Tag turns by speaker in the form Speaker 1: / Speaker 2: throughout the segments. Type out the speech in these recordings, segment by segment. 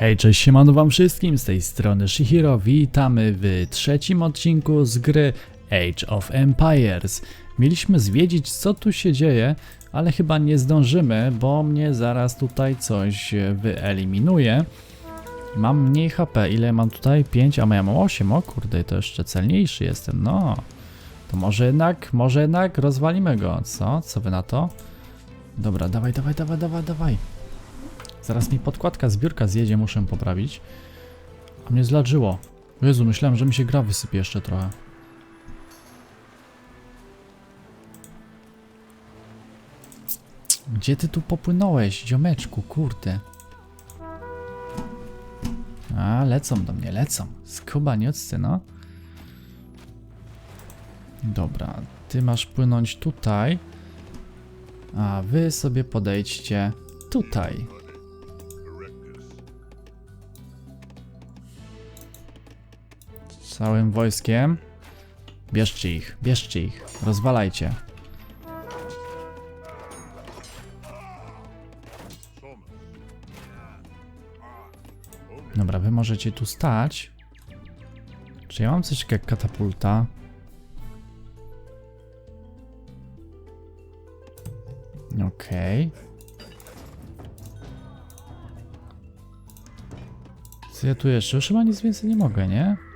Speaker 1: Hej, cześć, siemano wam wszystkim, z tej strony Shihiro, witamy w trzecim odcinku z gry Age of Empires. Mieliśmy zwiedzić, co tu się dzieje, ale chyba nie zdążymy, bo mnie zaraz tutaj coś wyeliminuje. Mam mniej HP, ile mam tutaj? 5, a ja mam 8, o kurde, to jeszcze celniejszy jestem, no. To może jednak, może jednak rozwalimy go, co? Co wy na to? Dobra, dawaj, dawaj, dawaj, dawaj, dawaj. Zaraz mi podkładka zbiórka zjedzie, muszę poprawić. A mnie zladżyło. Jezu, myślałem, że mi się gra wysypie jeszcze trochę. Gdzie ty tu popłynąłeś, ziomeczku, kurde? A, lecą do mnie, lecą. Skubanioccy, no. Dobra, ty masz płynąć tutaj. A wy sobie podejdźcie tutaj. Całym wojskiem. Bierzcie ich, bierzcie ich, rozwalajcie. Dobra, wy możecie tu stać. Czy ja mam coś jak katapulta? Okej. Co ja tu jeszcze? Już chyba nic więcej nie mogę, nie?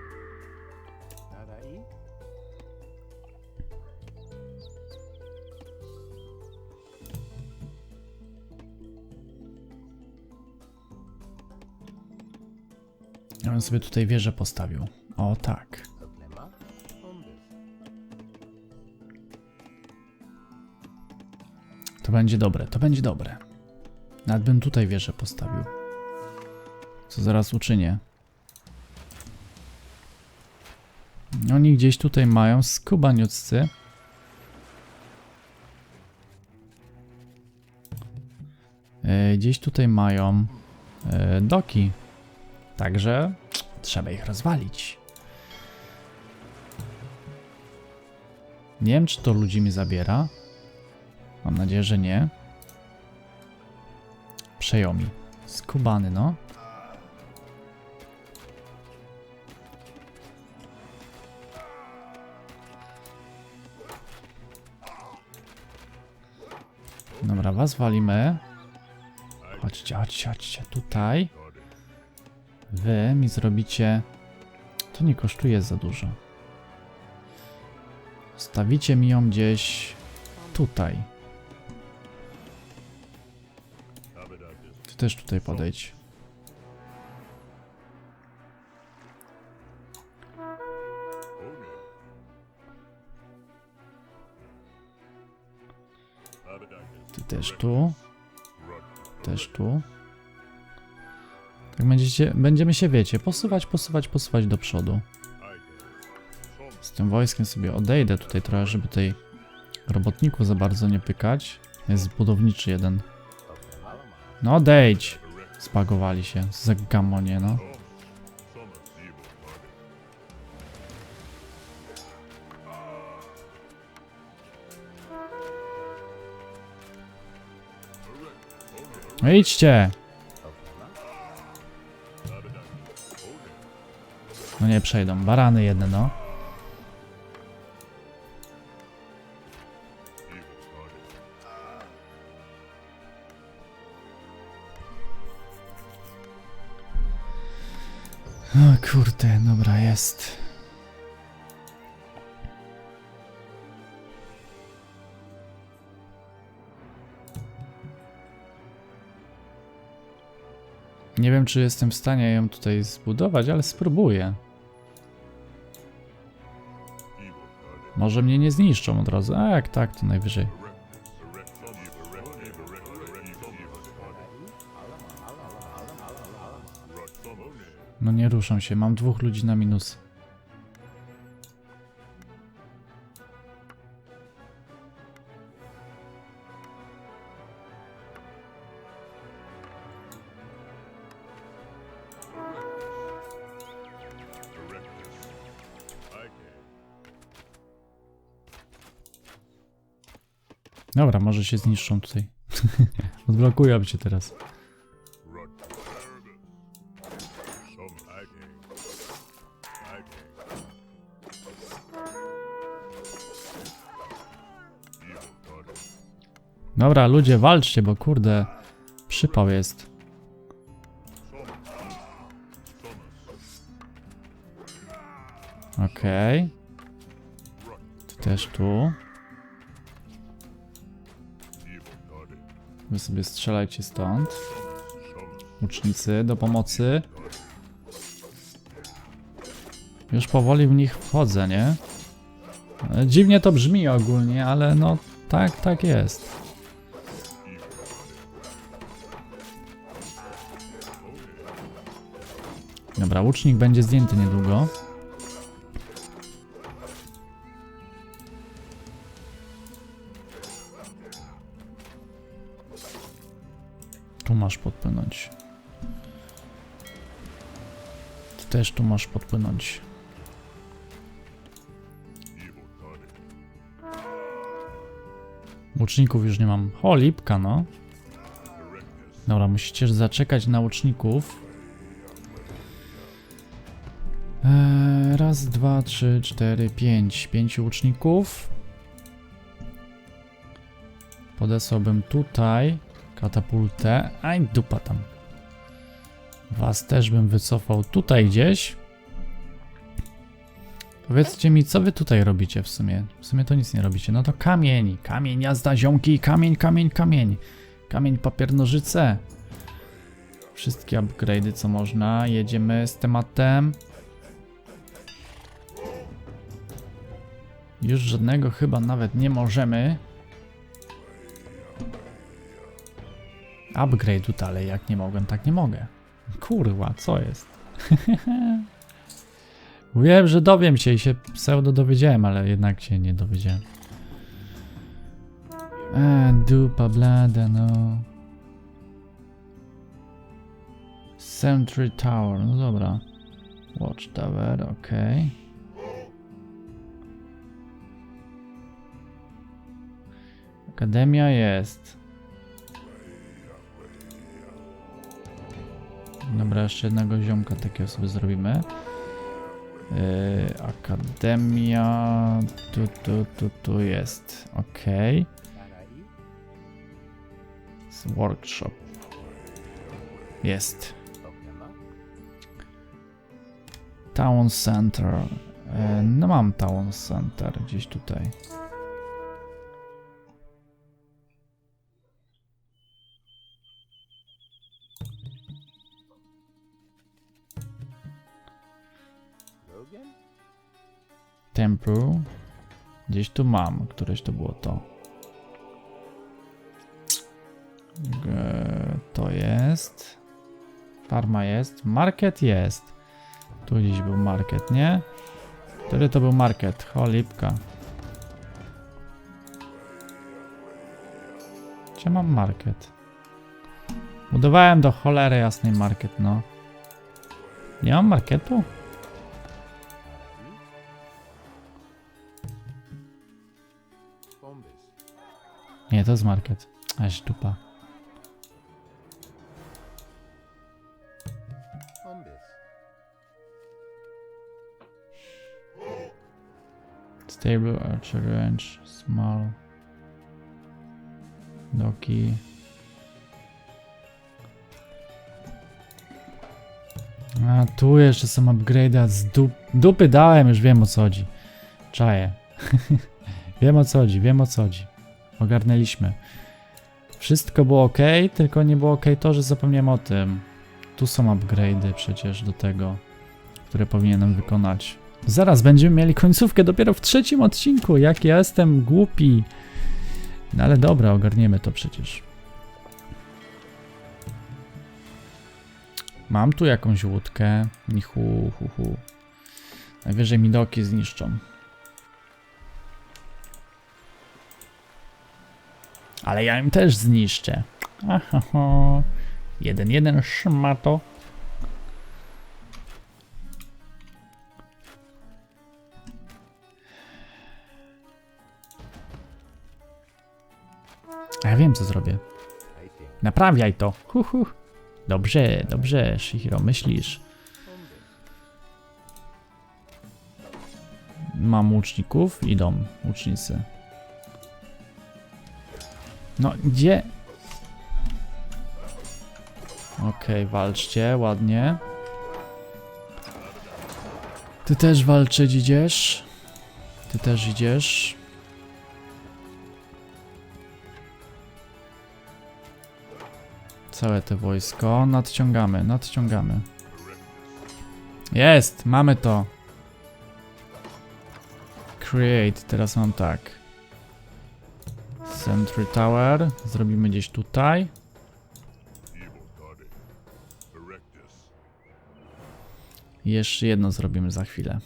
Speaker 1: Ja bym sobie tutaj wieżę postawił. O tak. To będzie dobre, to będzie dobre. Nawet bym tutaj wieżę postawił. Co zaraz uczynię. Oni gdzieś tutaj mają skubaniuccy. E, Gdzieś tutaj mają e, doki. Także trzeba ich rozwalić. Nie wiem, czy to ludzi mi zabiera. Mam nadzieję, że nie. Przejął mi. Skubany, no. Dobra, was walimy. Chodźcie, chodźcie, chodźcie tutaj. Wy mi zrobicie... To nie kosztuje za dużo. Stawicie mi ją gdzieś tutaj. Ty też tutaj podejdź. Ty też tu. Też tu. Tak będziecie, będziemy się, wiecie, posuwać, posuwać, posuwać do przodu. Z tym wojskiem sobie odejdę tutaj trochę, żeby tej robotników za bardzo nie pykać. Jest budowniczy jeden. No odejdź! Spagowali się. Za gamonie, no. No idźcie! No nie przejdą. Barany jedne, no. O kurde, dobra, jest. Nie wiem, czy jestem w stanie ją tutaj zbudować, ale spróbuję. Może mnie nie zniszczą od razu. A jak tak, to najwyżej. No nie ruszą się, mam dwóch ludzi na minus. Dobra, może się zniszczą tutaj. Odblokują cię teraz. Dobra, ludzie, walczcie, bo kurde, przypał jest. Okej. Okay. Ty też tu. Wy sobie strzelajcie stąd. Łucznicy do pomocy. Już powoli w nich wchodzę, nie? E, Dziwnie to brzmi ogólnie, ale no tak, tak jest. Dobra, łucznik będzie zdjęty niedługo. Masz podpłynąć. Ty też tu masz podpłynąć. Łuczników już nie mam. O, lipka, no. Dobra, musicie zaczekać na łuczników. Eee, raz, dwa, trzy, cztery, pięć. Pięciu łuczników. Podesłałbym tutaj katapultę. Aj, dupa tam. Was też bym wycofał tutaj gdzieś. Powiedzcie mi, co wy tutaj robicie w sumie? W sumie to nic nie robicie. No to kamień, kamień, jazda, ziomki, kamień, kamień, kamień. Kamień, papier, nożyce. Wszystkie upgrade'y, co można. Jedziemy z tematem. Już żadnego chyba nawet nie możemy. Upgrade'u dalej, jak nie mogłem, tak nie mogę. Kurwa, co jest? Wiem, że dowiem się i się pseudo dowiedziałem, ale jednak się nie dowiedziałem. E, dupa blada, no. Sentry Tower, no dobra. Watchtower, okej. Akademia jest. Dobra, jeszcze jednego ziomka takiego sobie zrobimy. Yy, akademia. Tu, tu, tu, tu jest. Ok. Workshop. Jest. Town Center. Yy, no mam Town Center gdzieś tutaj. Temple. Gdzieś tu mam, któreś to było to. To jest. Farma jest. Market jest. Tu gdzieś był market, nie? Który to był market? Cholipka. Gdzie mam market? Budowałem do cholery jasnej market, no. Nie mam marketu? Nie, to jest market. Aż dupa. Stable, archer range, small. Doki. A tu jeszcze są upgrade'y, a z dup dupy dałem, już wiem o co chodzi. Czaję. wiem o co chodzi, wiem o co chodzi. Ogarnęliśmy. Wszystko było ok, tylko nie było ok to, że zapomniałem o tym. Tu są upgrade'y przecież do tego, które powinienem wykonać. Zaraz będziemy mieli końcówkę dopiero w trzecim odcinku. Jak ja jestem głupi. No ale dobra, ogarniemy to przecież. Mam tu jakąś łódkę. Nichu, hu, hu. Najwyżej mi doki zniszczą. Ale ja im też zniszczę. Ahaha. Jeden, jeden szmato. A ja wiem co zrobię. Naprawiaj to. Hu, hu. Dobrze, dobrze, Shihiro, myślisz. Mam łuczników, idą łucznicy. No, gdzie? Okej, walczcie, ładnie. Ty też walczyć idziesz. Ty też idziesz. Całe te wojsko. Nadciągamy, nadciągamy. Jest! Mamy to! Create, teraz mam tak. Sentry Tower. Zrobimy gdzieś tutaj. Jeszcze jedno zrobimy za chwilę.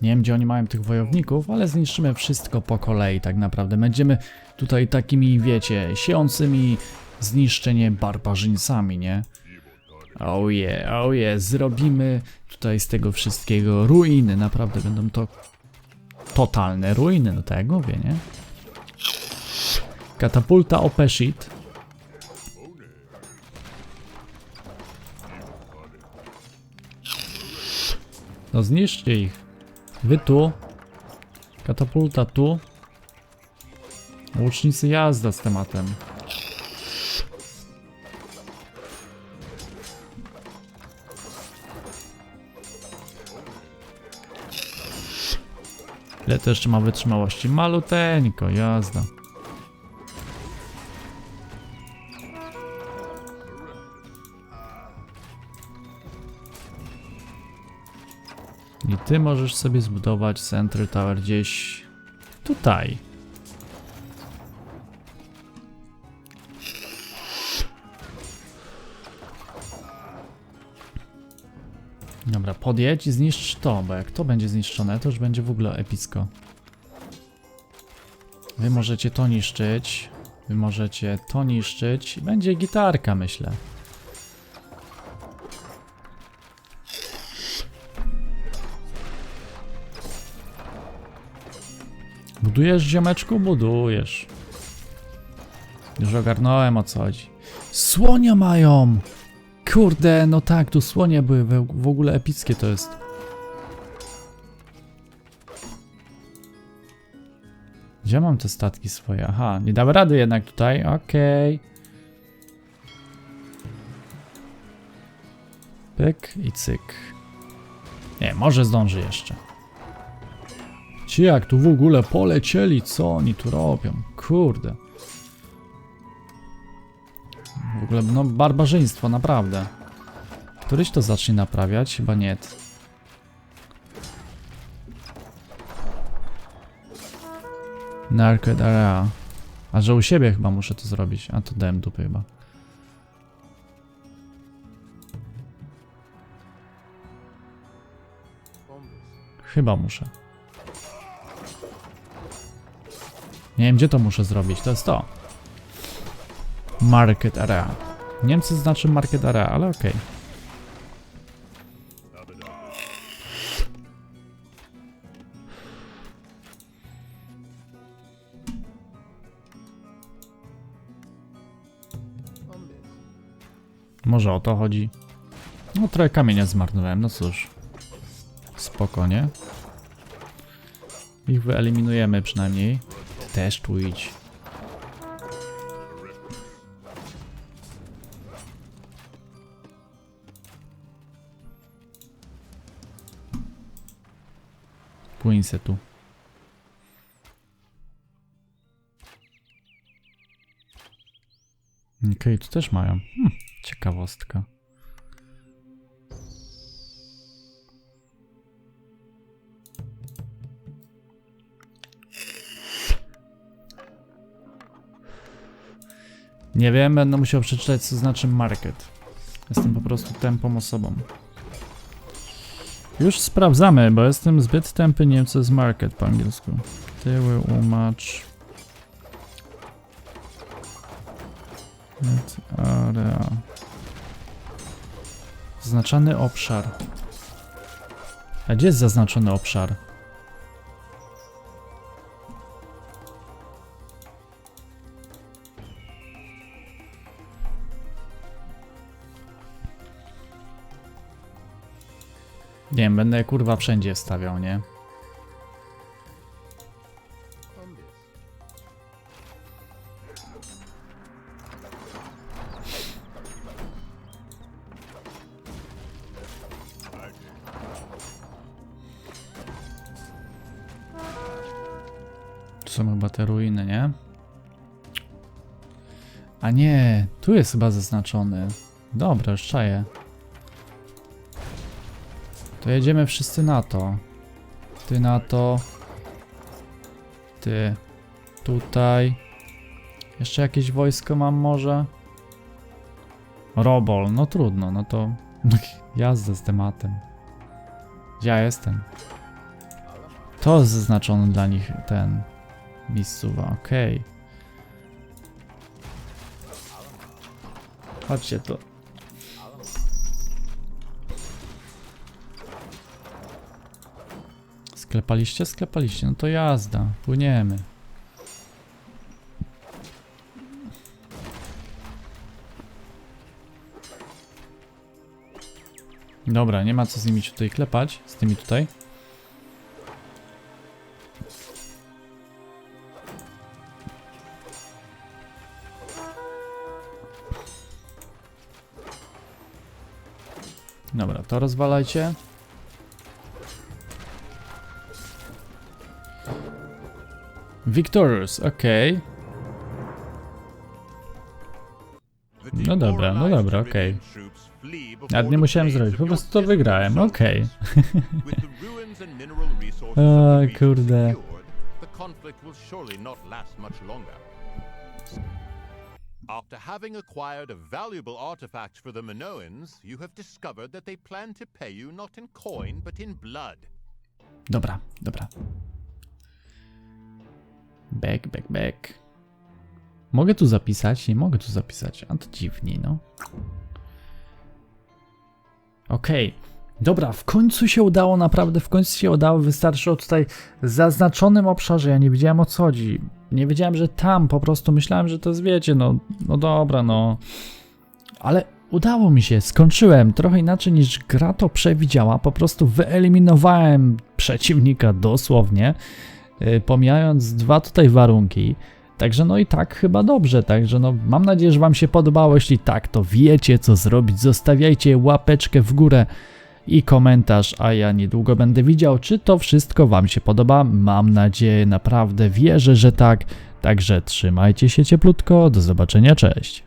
Speaker 1: Nie wiem, gdzie oni mają tych wojowników, ale zniszczymy wszystko po kolei tak naprawdę. Będziemy tutaj takimi, wiecie, sieącymi zniszczenie barbarzyńcami, nie? Oh yeah, oh yeah, zrobimy tutaj z tego wszystkiego ruiny, naprawdę będą to totalne ruiny, no tak jak mówię, nie? Katapulta OP shit. No zniszczcie ich. Wy tu. Katapulta tu. Łucznicy jazda z tematem. Ile to jeszcze ma wytrzymałości? Maluteńko, jazda. I ty możesz sobie zbudować Central Tower gdzieś tutaj. Dobra, podjedź i zniszcz to, bo jak to będzie zniszczone, to już będzie w ogóle epicko. Wy możecie to niszczyć. Wy możecie to niszczyć. Będzie gitarka, myślę. Budujesz, ziomeczku? Budujesz. Już ogarnąłem o co chodzi. Słonia mają! Kurde, no tak, tu słonie były w, ogóle epickie to jest. Gdzie mam te statki swoje? Aha, nie dam rady jednak tutaj, okej. Pyk i cyk. Nie, może zdąży jeszcze. Ci jak tu w ogóle polecieli, co oni tu robią? Kurde. W ogóle, no barbarzyństwo, naprawdę. Któryś to zacznie naprawiać? Chyba nie. Narcod Area. A że u siebie chyba muszę to zrobić. A to dałem dupy chyba. Chyba muszę. Nie wiem, gdzie to muszę zrobić. To jest to. Market Area. Nie wiem, co znaczy Market Area, ale okej. Może o to chodzi. No trochę kamienia zmarnowałem, no cóż. Spokojnie. Ich wyeliminujemy przynajmniej. Ty też tu idź. Płyń se tu. Okej, tu też mają. Hm, ciekawostka. Nie wiem, będę musiał przeczytać co znaczy market. Jestem po prostu tępą osobą. Już sprawdzamy, bo jestem zbyt tępy, nie wiem co jest market po angielsku. Tyły, umacz. Net Area. Zaznaczony obszar. A gdzie jest zaznaczony obszar? Wiem, będę kurwa wszędzie stawiał, nie? Tu są chyba te ruiny, nie? A nie, tu jest chyba zaznaczony. Dobra, już czaję. To jedziemy wszyscy na to. Ty na to. Ty. Tutaj. Jeszcze jakieś wojsko mam może? Robol, no trudno, no to jazda z tematem. Gdzie ja jestem? To jest zaznaczony dla nich ten miejscowa, okej. Chodźcie tu. Sklepaliście? Sklepaliście. No to jazda. Płyniemy. Dobra, nie ma co z nimi tutaj klepać. Z tymi tutaj. Dobra, to rozwalajcie. Victorious, okej.
Speaker 2: No dobra, no dobra, okej.
Speaker 1: Nawet nie musiałem zrobić, po prostu to wygrałem, okej.
Speaker 2: O
Speaker 1: O, kurde.
Speaker 2: After having acquired a valuable artifact for the Minoans, you have discovered that they plan to pay you not in coin, but in blood.
Speaker 1: Dobra, dobra. Back, back, back. Mogę tu zapisać? Nie mogę tu zapisać. A to dziwnie, no. Okej. Dobra, w końcu się udało, naprawdę w końcu się udało. Wystarczyło tutaj zaznaczonym obszarze. Ja nie wiedziałem o co chodzi. Nie wiedziałem, że tam po prostu myślałem, że to jest, wiecie, no, no dobra, no. Ale udało mi się, skończyłem trochę inaczej niż gra to przewidziała. Po prostu wyeliminowałem przeciwnika dosłownie, pomijając dwa tutaj warunki. Także no i tak chyba dobrze, także no mam nadzieję, że wam się podobało. Jeśli tak, to wiecie co zrobić. Zostawiajcie łapeczkę w górę i komentarz, a ja niedługo będę widział, czy to wszystko wam się podoba. Mam nadzieję, naprawdę wierzę, że tak. Także trzymajcie się cieplutko, do zobaczenia, cześć.